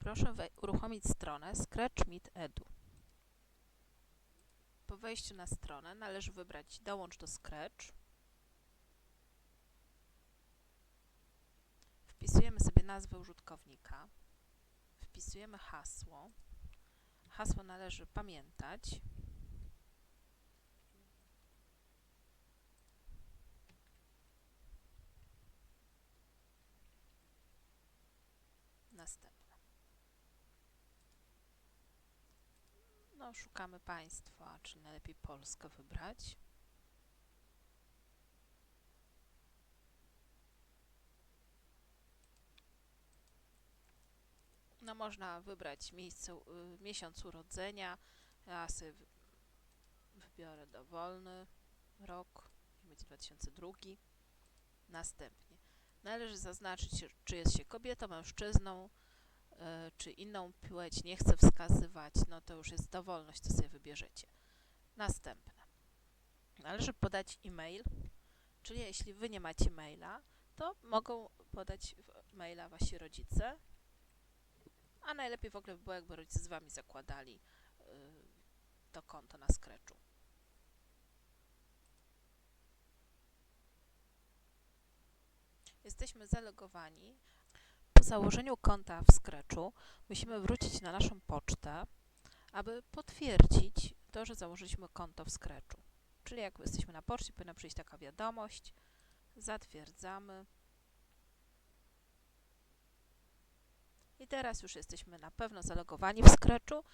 Proszę uruchomić stronę Scratch Meet Edu. Po wejściu na stronę należy wybrać Dołącz do Scratch. Wpisujemy sobie nazwę użytkownika. Wpisujemy hasło. Hasło należy pamiętać. Następne. Szukamy państwa, czyli najlepiej Polskę wybrać. No, można wybrać miejsce, y, miesiąc urodzenia. Ja sobie wy- wybiorę dowolny rok, będzie 2002. Następnie należy zaznaczyć, czy jest się kobietą, mężczyzną, czy inną płeć nie chcę wskazywać, no to już jest dowolność, co sobie wybierzecie. Następne. Należy podać e-mail, czyli jeśli wy nie macie maila, to mogą podać maila wasi rodzice, a najlepiej w ogóle by było, jakby rodzice z wami zakładali y, to konto na Scratchu. Jesteśmy zalogowani. Po założeniu konta w Scratchu musimy wrócić na naszą pocztę, aby potwierdzić to, że założyliśmy konto w Scratchu. Czyli jak jesteśmy na poczcie, powinna przyjść taka wiadomość. Zatwierdzamy. I teraz już jesteśmy na pewno zalogowani w Scratchu.